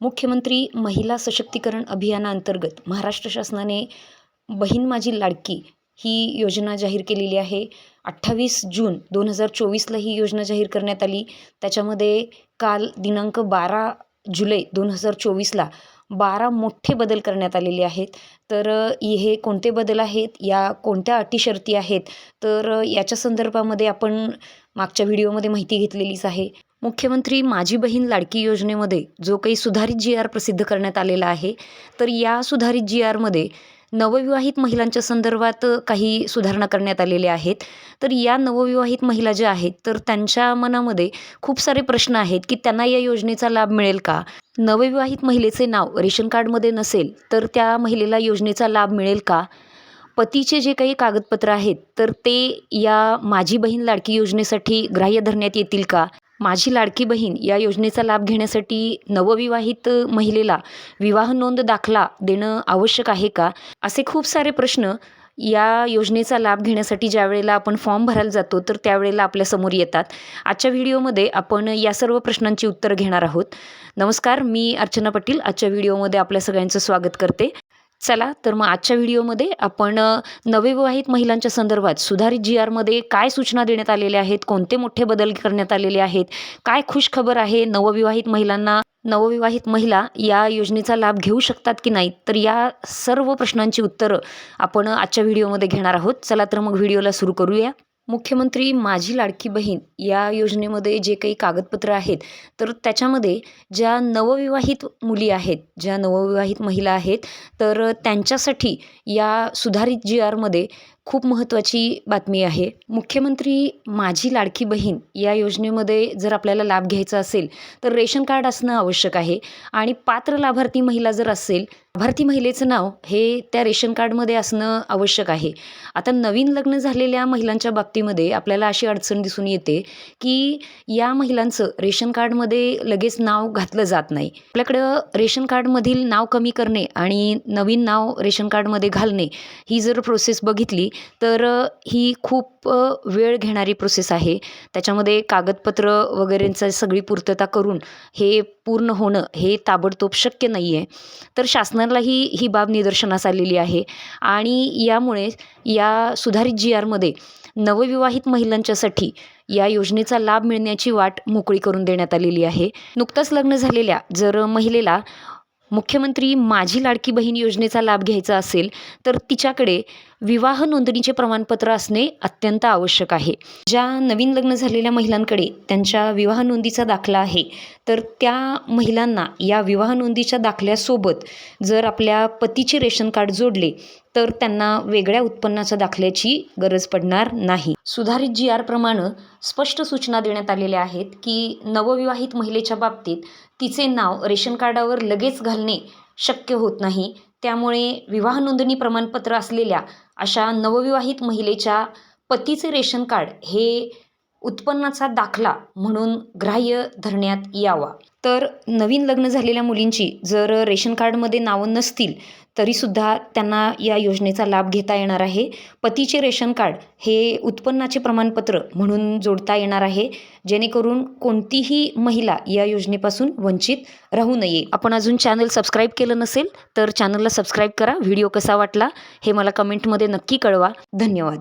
मुख्यमंत्री महिला सशक्तीकरण अभियानाअंतर्गत महाराष्ट्र शासनाने बहीण माझी लाडकी ही योजना जाहीर केलेली आहे. अठ्ठावीस जून दोन हजार चोवीसला ही योजना जाहीर करण्यात आली. त्याच्यामध्ये काल दिनांक बारा जुलै दोन हजार चोवीसला बारा मोठे बदल करण्यात आलेले आहेत. तर हे कोणते बदल आहेत? या कोणत्या अटी शर्ती आहेत? तर याच्या संदर्भामध्ये आपण मागच्या व्हिडिओमध्ये माहिती घेतलेलीच आहे. मुख्यमंत्री माझी बहीण लाडकी योजनेमध्ये जो काही सुधारित जी आर प्रसिद्ध करण्यात आलेला आहे तर या सुधारित जी आरमध्ये नवविवाहित महिलांच्या संदर्भात काही सुधारणा करण्यात आलेल्या आहेत. तर या नवविवाहित महिला ज्या आहेत तर त्यांच्या मनामध्ये खूप सारे प्रश्न आहेत की त्यांना या योजनेचा लाभ मिळेल का? नवविवाहित महिलेचे नाव रेशन कार्डमध्ये नसेल तर त्या महिलेला योजनेचा लाभ मिळेल का? पतीचे जे काही कागदपत्र आहेत तर ते या माझी बहीण लाडकी योजनेसाठी ग्राह्य धरण्यात येतील का? माझी लाडकी बहीण या योजनेचा लाभ घेण्यासाठी नवविवाहित महिलेला विवाह नोंद दाखला देणं आवश्यक आहे का? असे खूप सारे प्रश्न या योजनेचा लाभ घेण्यासाठी ज्या वेळेला आपण फॉर्म भरायला जातो तर त्यावेळेला आपल्यासमोर येतात. आजच्या व्हिडिओमध्ये आपण या सर्व प्रश्नांची उत्तरं घेणार आहोत. नमस्कार मी अर्चना पाटील. आजच्या व्हिडिओमध्ये आपल्या सगळ्यांचं स्वागत करते. चला तर मग आजच्या व्हिडिओमध्ये आपण नवविवाहित महिलांच्या संदर्भात सुधारित जी आरमध्ये काय सूचना देण्यात आलेल्या आहेत कोणते मोठे बदल करण्यात आलेले आहेत काय खुश खबर आहे नवविवाहित महिलांना नवविवाहित महिला या योजनेचा लाभ घेऊ शकतात की नाही? तर या सर्व प्रश्नांची उत्तरं आपण आजच्या व्हिडिओमध्ये घेणार आहोत. चला तर मग व्हिडिओला सुरू करूया. मुख्यमंत्री माझी लाडकी बहीण या योजनेमध्ये जे काही कागदपत्र आहेत तर त्याच्यामध्ये ज्या नवविवाहित मुली आहेत ज्या नवविवाहित महिला आहेत तर त्यांच्यासाठी या सुधारित जी आरमध्ये खूप महत्त्वाची बातमी आहे. मुख्यमंत्री माझी लाडकी बहीण या योजनेमध्ये जर आपल्याला लाभ घ्यायचा असेल तर रेशन कार्ड असणं आवश्यक आहे. आणि पात्र लाभार्थी महिला जर असेल लाभार्थी महिलेचं नाव हे त्या रेशन कार्डमध्ये असणं आवश्यक आहे. आता नवीन लग्न झालेल्या महिलांच्या बाबतीमध्ये आपल्याला अशी अडचण दिसून येते की या महिलांचं रेशन कार्डमध्ये लगेच नाव घातलं जात नाही. आपल्याकडं रेशन कार्डमधील नाव कमी करणे आणि नवीन नाव रेशन कार्डमध्ये घालणे ही जर प्रोसेस बघितली तर ही खूप वेळ घेणारी प्रोसेस आहे. त्याच्यामध्ये कागदपत्र वगैरेंचा सगळी पूर्तता करून हे पूर्ण होणं हे ताबडतोब शक्य नाही आहे तर शासनालाही ही बाब निदर्शनास आलेली आहे. आणि यामुळे या सुधारित जी आरमध्ये नवविवाहित महिलांच्यासाठी या योजनेचा लाभ मिळण्याची वाट मोकळी करून देण्यात आलेली आहे. नुकतंच लग्न झालेल्या जर महिलेला मुख्यमंत्री माझी लाडकी बहीण योजनेचा लाभ घ्यायचा असेल तर तिच्याकडे विवाह नोंदणीचे प्रमाणपत्र असणे अत्यंत आवश्यक आहे. ज्या नवीन लग्न झालेल्या महिलांकडे त्यांच्या विवाह नोंदीचा दाखला आहे तर त्या महिलांना या विवाह नोंदीच्या दाखल्यासोबत जर आपल्या पतीचे रेशन कार्ड जोडले तर त्यांना वेगळ्या उत्पन्नाच्या दाखल्याची गरज पडणार नाही. सुधारित जी आरप्रमाणे स्पष्ट सूचना देण्यात आलेल्या आहेत की नवविवाहित महिलेच्या बाबतीत तिचे नाव रेशन कार्डावर लगेच घालणे शक्य होत नाही. त्यामुळे विवाह नोंदणी प्रमाणपत्र असलेल्या अशा नवविवाहित महिलेच्या पतीचे रेशन कार्ड हे उत्पन्नाचा दाखला म्हणून ग्राह्य धरण्यात यावा. तर नवीन लग्न झालेल्या मुलींची जर रेशन कार्डमध्ये नावं नसतील तरीसुद्धा त्यांना या योजनेचा लाभ घेता येणार आहे. पतीचे रेशन कार्ड हे उत्पन्नाचे प्रमाणपत्र म्हणून जोडता येणार आहे. जेणेकरून कोणतीही महिला या योजनेपासून वंचित राहू नये. आपण अजून चॅनल सबस्क्राईब केलं नसेल तर चॅनलला सबस्क्राईब करा. व्हिडिओ कसा वाटला हे मला कमेंटमध्ये नक्की कळवा. धन्यवाद.